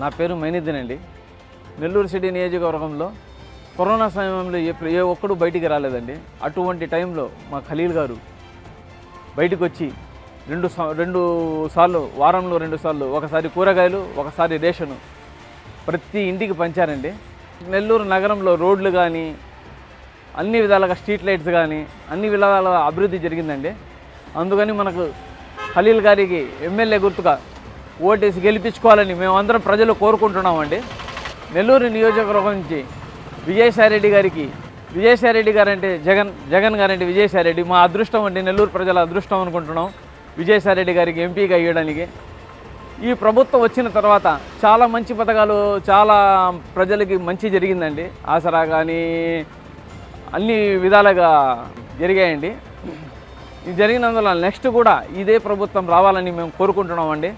నా పేరు మైనిద్దన్ అండి. నెల్లూరు సిటీ నియోజకవర్గంలో కరోనా సమయంలో ఏ ఏ ఒక్కడు బయటికి రాలేదండి. అటువంటి టైంలో మా ఖలీల్ గారు బయటకు వచ్చి రెండు రెండు సార్లు వారంలో రెండు సార్లు ఒకసారి కూరగాయలు ఒకసారి రేషను ప్రతి ఇంటికి పంచారండి. నెల్లూరు నగరంలో రోడ్లు కానీ అన్ని విధాలుగా స్ట్రీట్ లైట్స్ కానీ అన్ని విధాలుగా అభివృద్ధి జరిగిందండి. అందుకని మనకు ఖలీల్ గారికి ఎమ్మెల్యే గుర్తుగా ఓటేసి గెలిపించుకోవాలని మేమందరం ప్రజలు కోరుకుంటున్నామండి. నెల్లూరు నియోజకవర్గం నుంచి విజయసాయిరెడ్డి గారికి విజయసాయిరెడ్డి గారంటే జగన్ జగన్ గారంటే విజయసాయిరెడ్డి మా అదృష్టం అండి. నెల్లూరు ప్రజల అదృష్టం అనుకుంటున్నాం. విజయసాయిరెడ్డి గారికి ఎంపీగా ఇవ్వడానికి. ఈ ప్రభుత్వం వచ్చిన తర్వాత చాలా మంచి పథకాలు చాలా ప్రజలకి మంచి జరిగిందండి. ఆసరా కానీ అన్ని విధాలుగా జరిగాయండి. ఇది జరిగినందువల్ల నెక్స్ట్ కూడా ఇదే ప్రభుత్వం రావాలని మేము కోరుకుంటున్నామండి.